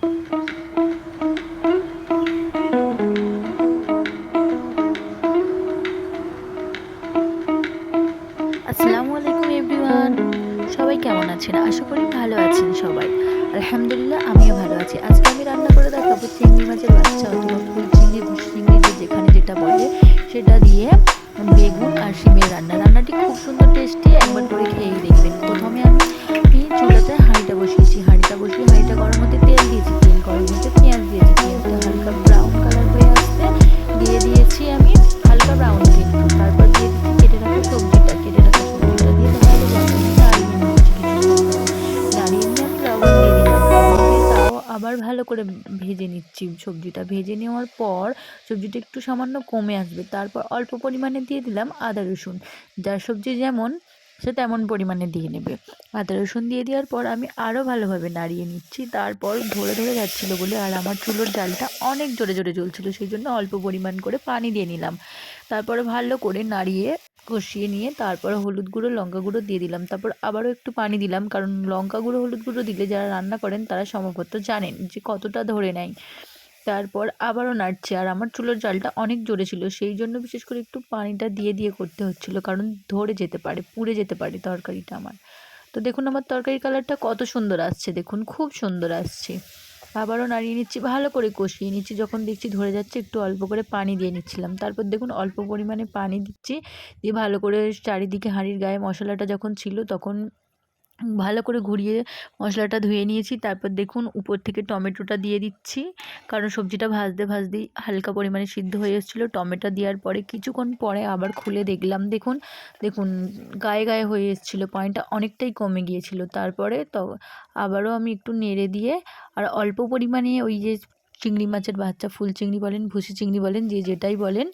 আসসালামু আলাইকুম, এভরিওয়ান। সবাই কেমন আছেন? আশা করি ভালো আছেন সবাই। আলহামদুলিল্লাহ, আমিও ভালো আছি। আজকে আমি রান্না করে দেখাবো চিংড়ি মাছের বাচ্চা অথবা ফুল চিংড়ি ভুস চিংড়ি যেখানে যেটা বলে, সেটা দিয়ে বেগুন আর শিমের রান্না। রান্নাটি খুব সুন্দর, টেস্টি, একবার করে খেয়েই দেখবেন। প্রথমে আমি চুলাতে হাঁড়িটা বসিয়েছি। হতে তেল দিয়েছি, তেল গরম হতে পেঁয়াজ দিয়েছি, পেঁয়াজটা হালকা ব্রাউন কালার হয়ে আসতে দিয়ে দিয়েছি আমি হালকা ব্রাউন কিন্তু তারপর দিয়ে দিচ্ছি কেটে রাখা সবজিটা। কেটে রাখা সবজিটা দিয়ে ভালো আবার ভালো করে ভেজে নিচ্ছি সবজিটা। ভেজে নেওয়ার পর সবজিটা একটু সামান্য কমে আসবে। তারপর অল্প পরিমাণে দিয়ে দিলাম আদা রসুন। যার সবজি যেমন সে তেমন পরিমাণে দিয়ে নেবে। আদা, রসুন দিয়ে দেওয়ার পর আমি আরও ভালোভাবে নাড়িয়ে নিচ্ছি। তারপর ধরে ধরে যাচ্ছিল বলে আর আমার চুলোর জালটা অনেক জোরে জোরে জ্বলছিল, সেই জন্য অল্প পরিমাণ করে পানি দিয়ে নিলাম। তারপরে ভালো করে নাড়িয়ে কষিয়ে নিয়ে তারপর হলুদ গুঁড়ো, লঙ্কা গুঁড়ো দিয়ে দিলাম। তারপর আবারও একটু পানি দিলাম, কারণ লঙ্কা গুঁড়ো, হলুদ গুঁড়ো দিলে যারা রান্না করেন তারা সম্ভবত জানেন যে কতটা ধরে নেয়। তারপর আবারও নাড়ছে। আর আমার চুলোর জালটা অনেক জোরে ছিল, সেই জন্য বিশেষ করে একটু পানিটা দিয়ে দিয়ে করতে হচ্ছিল, কারণ ধরে যেতে পারে, পুড়ে যেতে পারে তরকারিটা আমার। তো দেখুন আমার তরকারির কালারটা কত সুন্দর আসছে, দেখুন খুব সুন্দর আসছে। আবারও নাড়িয়ে নিচ্ছি, ভালো করে কষিয়ে নিচ্ছি, যখন দেখছি ধরে যাচ্ছে একটু অল্প করে পানি দিয়ে নিচ্ছিলাম। তারপর দেখুন অল্প পরিমাণে পানি দিচ্ছি, দিয়ে ভালো করে চারিদিকে হাঁড়ির গায়ে মশলাটা যখন ছিল তখন ভালো করে ঘুরিয়ে মশলাটা ধুয়ে নিয়েছি। তারপর দেখুন উপর থেকে টমেটোটা দিয়ে দিচ্ছি। কারণ সবজিটা ভাজতে ভাজতেই হালকা পরিমাণে সিদ্ধ হয়ে এসেছিল। টমেটো দেওয়ার পরে কিছুক্ষণ পরে আবার খুলে দেখলাম। দেখুন দেখুন, গায়ে গায়ে হয়ে এসেছিল পানিটা অনেকটাই কমে গিয়েছিল। তারপরে তো আবারও আমি একটু নেড়ে দিয়ে আর অল্প পরিমাণে ওই যে চিংড়ি মাছের বাচ্চা ফুল চিংড়ি বলেন ভুসি চিংড়ি বলেন, যে যেটাই বলেন,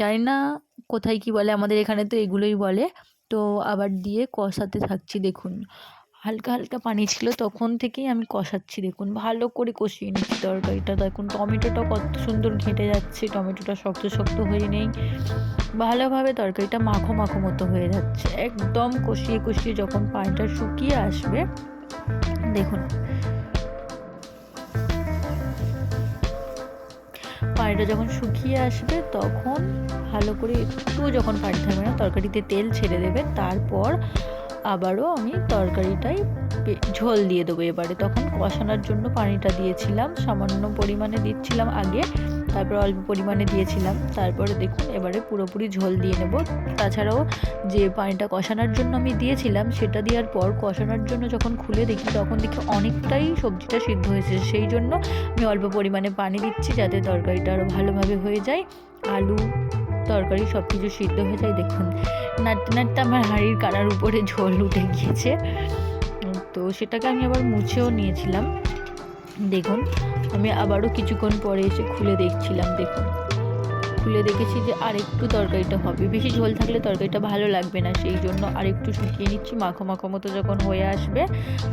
জানি না কোথায় কি বলে, আমাদের এখানে তো এগুলোই বলে। তো আবার দিয়ে কষাতে থাকছি, দেখুন। হালকা হালকা পানি ছিল, তখন থেকেই আমি কষাচ্ছি, দেখুন। ভালো করে কষিয়ে নিচ্ছি তরকারিটা, দেখুন। টমেটোটা কত সুন্দর ঘেঁটে যাচ্ছে, টমেটোটা শক্ত শক্ত হয়ে নেই। ভালোভাবে তরকারিটা মাখো মাখো মতো হয়ে যাচ্ছে। একদম কষিয়ে কষিয়ে যখন পানিটা শুকিয়ে আসবে, দেখুন। পানিটা যখন শুকিয়ে আসবে, তখন ভালো করে একটু যখন পানি থাকবে না, তরকারিতে তেল ছেড়ে দেবে, তারপর আবারও আমি তরকারিটাই ঝোল দিয়ে দেবো এবারে। তখন কষানোর জন্য পানিটা দিয়েছিলাম, সামান্য পরিমাণে দিচ্ছিলাম আগে। তারপর অল্প পরিমাণে দিয়েছিলাম। তারপরে দেখুন, এবারে পুরোপুরি ঝোল দিয়ে নেব। তাছাড়াও যে পানিটা কষানোর জন্য আমি দিয়েছিলাম, সেটা দেওয়ার পর কষানোর জন্য যখন খুলে দেখি, তখন দেখি অনেকটাই সবজিটা সিদ্ধ হয়েছে। সেই জন্য আমি অল্প পরিমাণে পানি দিচ্ছি যাতে তরকারিটা আরও ভালোভাবে হয়ে যায়। আলু, তরকারি সব কিছু সিদ্ধ হয়ে যায়। দেখুন, নাড়তে নাড়তে আমার হাঁড়ির কানার উপরে ঝোল উঠে গিয়েছে। তো সেটাকে আমি আবার মুছেও নিয়েছিলাম। দেখুন, আমি আবারও কিছুক্ষণ পরে এসে খুলে দেখছিলাম, দেখুন। খুলে দেখেছি যে আরেকটু তরকারিটা হবে। বেশি ঝোল থাকলে তরকারিটা ভালো লাগবে না, সেই জন্য আরেকটু শুকিয়ে নিচ্ছি। মাখো মাখো মতো যখন হয়ে আসবে,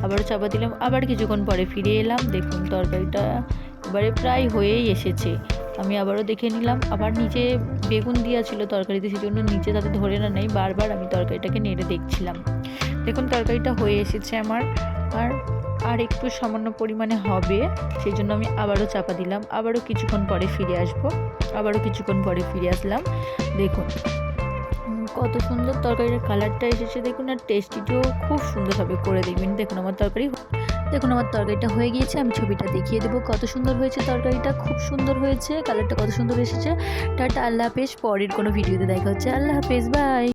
আবারও চাপা দিলাম। আবার কিছুক্ষণ পরে ফিরে এলাম। দেখুন, তরকারিটা এবারে প্রায় হয়েই এসেছে। আমি আবারও দেখে নিলাম। আবার নিচে বেগুন দেওয়া ছিল তরকারিতে সেই জন্য নিচে তাতে ধরে না নেই। বারবার আমি তরকারিটাকে নেড়ে দেখছিলাম। দেখুন, তরকারিটা হয়ে এসেছে আমার। আর আর একটু সামান্য পরিমাণে হবে সেই জন্য আমি আবারও চাপা দিলাম। আবারও কিছুক্ষণ পরে ফিরে আসব। আবারও কিছুক্ষণ পরে ফিরে আসলাম। দেখুন কত সুন্দর তরকারির কালারটা এসেছে। দেখুন, আর টেস্টিটিও খুব সুন্দরভাবে করে দেখবেন। দেখুন, আমার তরকারি দেখুন, আমার তরকারিটা হয়ে গিয়েছে। আমি ছবিটা দেখিয়ে দেবো। কত সুন্দর হয়েছে তরকারিটা। খুব সুন্দর হয়েছে। কালারটা কত সুন্দর এসেছে। টাটা, আল্লাহ হাফেজ। পরের কোনো ভিডিওতে দেখা হচ্ছে। আল্লাহ হাফেজ। বাই।